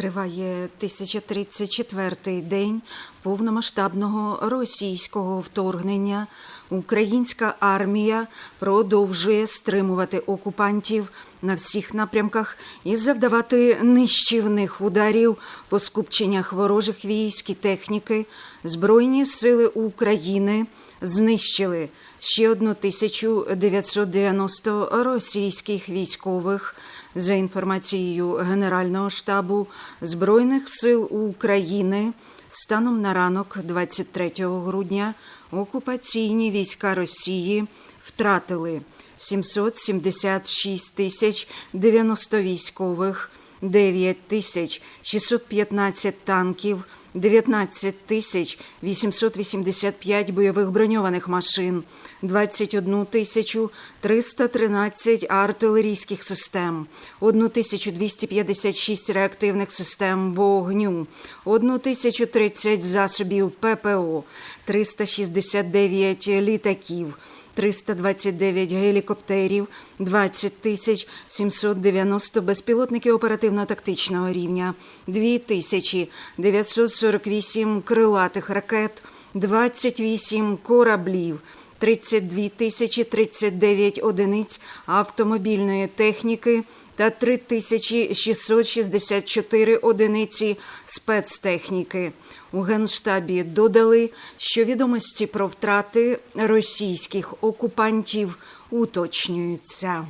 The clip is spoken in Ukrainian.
Триває 1034-й день повномасштабного російського вторгнення. Українська армія продовжує стримувати окупантів на всіх напрямках і завдавати нищівних ударів по скупченнях ворожих військ і техніки. Збройні сили України знищили ще 1990 російських військових. За інформацією Генерального штабу Збройних сил України, станом на ранок 23 грудня окупаційні війська Росії втратили 776 тисяч 90 військових, 9 тисяч 615 танків, 19 тисяч 885 бойових броньованих машин, 21 тисячу 313 артилерійських систем, 1256 реактивних систем вогню, 1030 засобів ППО, 369 літаків, 329 гелікоптерів, 20 тисяч 790 безпілотників оперативно-тактичного рівня, 2 тисячі 948 крилатих ракет, 28 кораблів, 32 тисячі 39 одиниць автомобільної техніки та 3664 одиниці спецтехніки. У Генштабі додали, що відомості про втрати російських окупантів уточнюються.